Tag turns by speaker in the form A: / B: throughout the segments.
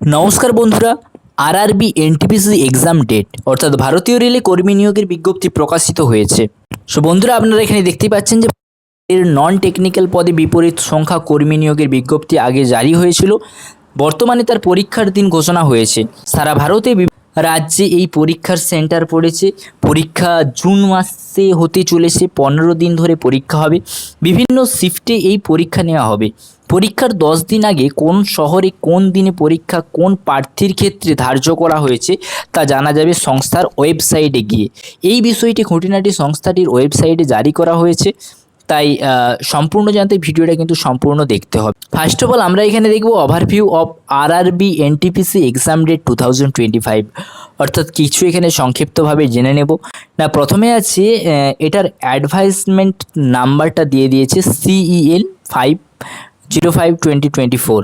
A: নমস্কার বন্ধুরা RRB NTPC exam date অর্থাৎ ভারতীয় রেলে কর্মী নিয়োগের বিজ্ঞপ্তি প্রকাশিত হয়েছে। সো বন্ধুরা, আপনারা এখানে দেখতে পাচ্ছেন যে এর নন টেকনিক্যাল পদে বিপরীত সংখ্যা কর্মী নিয়োগের বিজ্ঞপ্তি আগে জারি হয়েছিল। বর্তমানে তার পরীক্ষার দিন ঘোষণা হয়েছে। সারা ভারতে রাজ্যে এই পরীক্ষার সেন্টার পড়েছে। পরীক্ষা জুন মাসে হতে চলেছে, পনেরো দিন ধরে পরীক্ষা হবে। বিভিন্ন শিফটে এই পরীক্ষা নেওয়া হবে। পরীক্ষার দশ দিন আগে কোন শহরে কোন দিনে পরীক্ষা কোন প্রার্থীর ক্ষেত্রে ধার্য করা হয়েছে তা জানা যাবে সংস্থার ওয়েবসাইটে গিয়ে। এই বিষয়টি খুঁটিনাটি সংস্থাটির ওয়েবসাইটে জারি করা হয়েছে। তাই সম্পূর্ণ জানতে ভিডিওটা কিন্তু সম্পূর্ণ দেখতে হবে। ফার্স্ট অফ অল আমরা এখানে দেখব overview of R R B NTPC exam date two thousand twenty five অর্থাৎ কিছু এখানে সংক্ষিপ্তভাবে জেনে নেব। না, প্রথমে আছে এটার অ্যাডভাইসমেন্ট নাম্বারটা দিয়ে দিয়েছে CEL five zero five twenty twenty four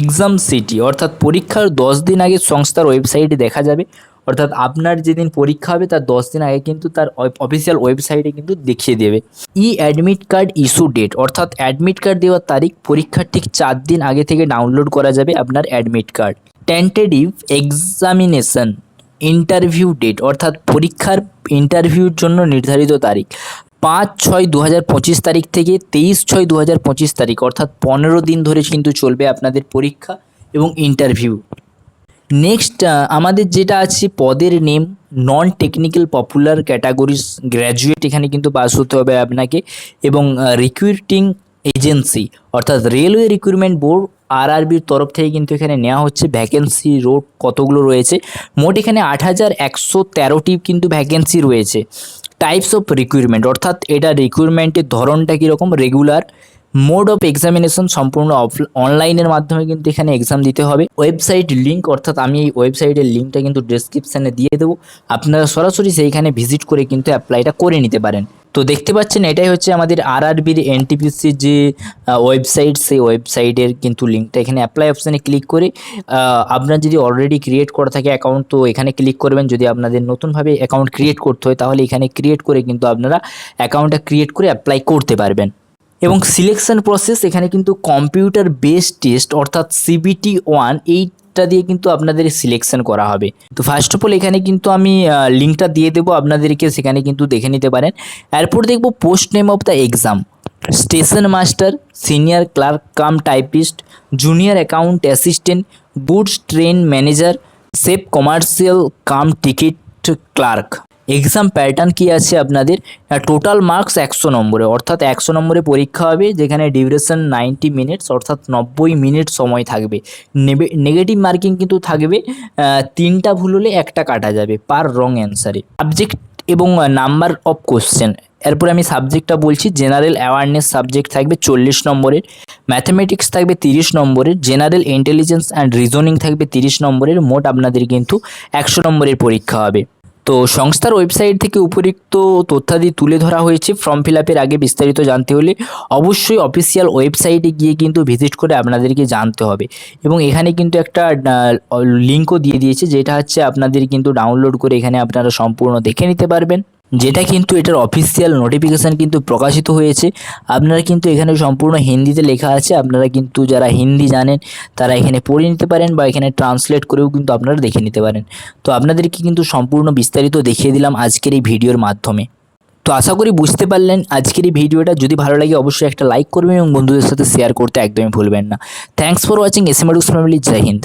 A: exam city অর্থাৎ পরীক্ষার দশ দিন আগে সংস্থার ওয়েবসাইটে দেখা যাবে। অর্থাৎ আপনার যেদিন পরীক্ষা হবে তার দশ দিন আগে কিন্তু তার অফিসিয়াল ওয়েবসাইটে কিন্তু দেখিয়ে দেবে। E admit card issue date অর্থাৎ অ্যাডমিট কার্ড দেওয়ার তারিখ পরীক্ষার ঠিক চার দিন আগে থেকে ডাউনলোড করা যাবে আপনার admit card tentative examination interview date অর্থাৎ পরীক্ষার ইন্টারভিউর জন্য নির্ধারিত তারিখ। পাঁচ ছয় দু তারিখ থেকে তেইশ ছয় দু তারিখ, অর্থাৎ পনেরো দিন ধরে কিন্তু চলবে আপনাদের পরীক্ষা এবং ইন্টারভিউ নেক্সট আমাদের যেটা আছে, পদের name non technical popular categories graduate এখানে কিন্তু পাস হতে হবে আপনাকে। এবং রিক্রুটিং এজেন্সি অর্থাৎ রেলওয়ে রিক্রুটমেন্ট বোর্ড আরআরবির তরফ থেকে কিন্তু এখানে নেওয়া হচ্ছে ভ্যাকেন্সি রোড কতগুলো রয়েছে। মোট এখানে আট হাজার একশো তেরোটি কিন্তু ভ্যাকেন্সি রয়েছে। টাইপস অফ রিক্রুটমেন্ট অর্থাৎ এটা রিক্রুটমেন্টের ধরনটা কীরকম? রেগুলার মোড অফ এক্সামিনেশন সম্পূর্ণ অফ অনলাইনের মাধ্যমে কিন্তু এখানে এক্সাম দিতে হবে। ওয়েবসাইট লিঙ্ক অর্থাৎ আমি এই ওয়েবসাইটের লিঙ্কটা কিন্তু ডিসক্রিপশানে দিয়ে দেবো। আপনারা সরাসরি সেইখানে ভিজিট করে কিন্তু অ্যাপ্লাইটা করে নিতে পারেন। তো দেখতে পাচ্ছেন, এটাই হচ্ছে আমাদের আরআরবির এনটিপিসির যে ওয়েবসাইট সেই ওয়েবসাইটের কিন্তু লিঙ্কটা এখানে অ্যাপ্লাই অপশানে ক্লিক করে আপনার যদি অলরেডি ক্রিয়েট করা থাকে অ্যাকাউন্ট তো এখানে ক্লিক করবেন। যদি আপনাদের নতুনভাবে অ্যাকাউন্ট ক্রিয়েট করতে হয়, তাহলে এখানে ক্রিয়েট করে কিন্তু আপনারা অ্যাকাউন্টটা ক্রিয়েট করে অ্যাপ্লাই করতে পারবেন। এবং সিলেকশন প্রসেস এখানে কিন্তু কম্পিউটার বেস টেস্ট অর্থাৎ সিবিটি ওয়ান এইটা দিয়ে কিন্তু আপনাদের সিলেকশন করা হবে। তো ফার্স্ট অফ অল এখানে কিন্তু আমি লিঙ্কটা দিয়ে দেবো আপনাদেরকে, সেখানে কিন্তু দেখে নিতে পারেন। এরপর দেখব post name of the exam station master senior clerk cum typist junior account assistant goods train manager safe commercial cum ticket clerk exam pattern কি আছে আপনাদের? টোটাল মার্কস একশো নম্বরে, অর্থাৎ একশো নম্বরে পরীক্ষা হবে, যেখানে ডিউরেশন নাইনটি মিনিটস অর্থাৎ নব্বই মিনিট সময় থাকবে। নেগেটিভ মার্কিং কিন্তু থাকবে তিনটা ভুল হলে একটা কাটা যাবে পার রং অ্যান্সারে সাবজেক্ট এবং নাম্বার অফ কোশ্চেন এরপরে আমি সাবজেক্টটা বলছি জেনারেল অ্যাওয়ারনেস সাবজেক্ট থাকবে চল্লিশ নম্বরের ম্যাথামেটিক্স থাকবে তিরিশ নম্বরের জেনারেল ইন্টেলিজেন্স অ্যান্ড রিজনিং থাকবে তিরিশ নম্বরের, মোট আপনাদের কিন্তু একশো নম্বরের পরীক্ষা হবে। তো সংস্থার ওয়েবসাইট থেকে উপরিক্ত তথ্যাদি তুলে ধরা হয়েছে। ফর্ম ফিল আপের আগে বিস্তারিত জানতে হলে অবশ্যই অফিসিয়াল ওয়েবসাইটে গিয়ে কিন্তু ভিজিট করে আপনাদেরকে জানতে হবে। এবং এখানে কিন্তু একটা লিঙ্কও দিয়ে দিয়েছে, যেটা হচ্ছে আপনাদের কিন্তু ডাউনলোড করে এখানে আপনারা সম্পূর্ণ দেখে নিতে পারবেন। যেটা কিন্তু এটার অফিসিয়াল নোটিফিকেশান কিন্তু প্রকাশিত হয়েছে। আপনারা কিন্তু এখানে সম্পূর্ণ হিন্দিতে লেখা আছে। আপনারা কিন্তু যারা হিন্দি জানেন, তারা এখানে পড়ে নিতে পারেন বা এখানে ট্রান্সলেট করেও কিন্তু আপনারা দেখে নিতে পারেন। তো আপনাদেরকে কিন্তু সম্পূর্ণ বিস্তারিত দেখিয়ে দিলাম আজকের এই ভিডিওর মাধ্যমে। তো আশা করি বুঝতে পারলেন আজকের এই ভিডিওটা। যদি ভালো লাগে অবশ্যই একটা লাইক করবেন এবং বন্ধুদের সাথে শেয়ার করতে একদমই ভুলবেন না। Thanks for watching S M family Jai Hind